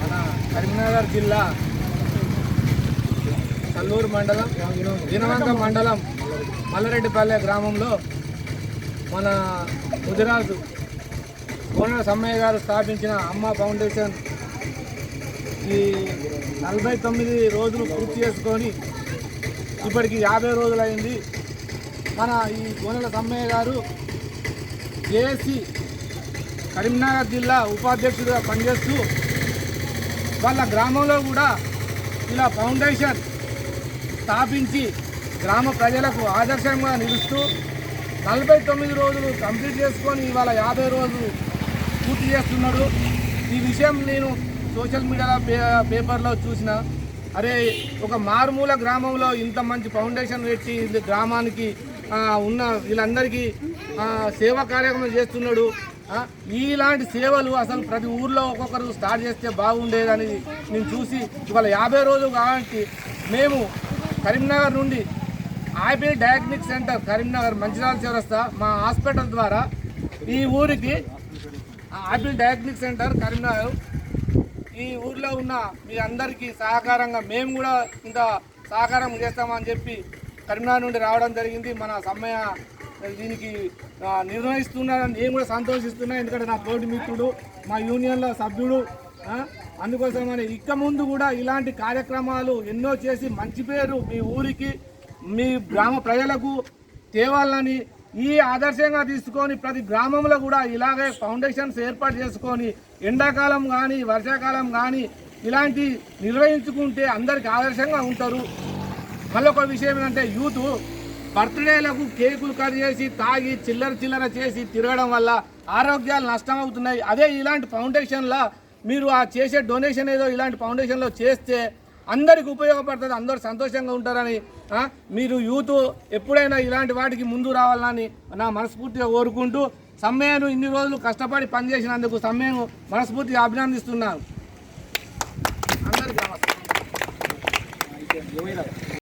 మన కరీంనగర్ జిల్లా కల్లూరు మండలం దినవంక మండలం మల్లరెడ్డిపల్లె గ్రామంలో మన ముదిరాజు కోనల సమ్మయ్య గారు స్థాపించిన అమ్మ ఫౌండేషన్ ఈ నలభై తొమ్మిది రోజులు పూర్తి చేసుకొని ఇప్పటికి యాభై రోజులైంది. మన ఈ కోనల సమ్మయ్య గారు ఏసీ కరీంనగర్ జిల్లా ఉపాధ్యక్షుడిగా పనిచేస్తూ వాళ్ళ గ్రామంలో కూడా ఇలా ఫౌండేషన్ స్థాపించి గ్రామ ప్రజలకు ఆదర్శంగా నిలుస్తూ నలభై తొమ్మిది రోజులు కంప్లీట్ చేసుకొని ఇవాళ యాభై రోజులు పూర్తి చేస్తున్నాడు. ఈ విషయం నేను సోషల్ మీడియాలో పే పేపర్లో చూసిన. అరే ఒక మారుమూల గ్రామంలో ఇంత మంచి ఫౌండేషన్ పెట్టి గ్రామానికి ఉన్న వీళ్ళందరికీ సేవా కార్యక్రమం చేస్తున్నాడు. ఇలాంటి సేవలు అసలు ప్రతి ఊర్లో ఒక్కొక్కరు స్టార్ట్ చేస్తే బాగుండేదని నేను చూసి ఇవాళ యాభై రోజులు కాబట్టి మేము కరీంనగర్ నుండి IP diagnostic centre Karimnagar Manchirala చౌరస్తా మా హాస్పిటల్ ద్వారా ఈ ఊరికి ఐపీ డయాగ్నిక్ సెంటర్ కరీంనగర్ ఈ ఊర్లో ఉన్న మీ అందరికీ సహకారంగా మేము కూడా ఇంత సహకారం చేస్తామని చెప్పి కరీంనగర్ నుండి రావడం జరిగింది. మన సమ్మయ్య దీనికి నిర్వహిస్తున్నారని నేను కూడా సంతోషిస్తున్నా. ఎందుకంటే నా తోటి మిత్రుడు మా యూనియన్లో సభ్యుడు అందుకోసం అందుకోసమని ఇక ముందు కూడా ఇలాంటి కార్యక్రమాలు ఎన్నో చేసి మంచి పేరు మీ ఊరికి మీ గ్రామ ప్రజలకు తేవాలని ఈ ఆదర్శంగా తీసుకొని ప్రతి గ్రామంలో కూడా ఇలాగే ఫౌండేషన్స్ ఏర్పాటు చేసుకొని ఎండాకాలం కానీ వర్షాకాలం కానీ ఇలాంటి నిర్వహించుకుంటే అందరికి ఆదర్శంగా ఉంటారు. మళ్ళీ ఒక విషయం ఏంటంటే యూత్ బర్త్డేలకు కేకులు కట్ చేసి తాగి చిల్లర చిల్లర చేసి తిరగడం వల్ల ఆరోగ్యాలు నష్టం అవుతున్నాయి. అదే ఇలాంటి ఫౌండేషన్లో మీరు ఆ చేసే డొనేషన్ ఏదో ఇలాంటి ఫౌండేషన్లో చేస్తే అందరికి ఉపయోగపడుతుంది అందరూ సంతోషంగా ఉంటారని మీరు యూత్ ఎప్పుడైనా ఇలాంటి వాటికి ముందు రావాలని నా మనస్ఫూర్తిగా కోరుకుంటూ సమ్మెను ఇన్ని రోజులు కష్టపడి పనిచేసినందుకు సమ్మెను మనస్ఫూర్తిగా అభినందిస్తున్నాను. అందరికీ నమస్కారం.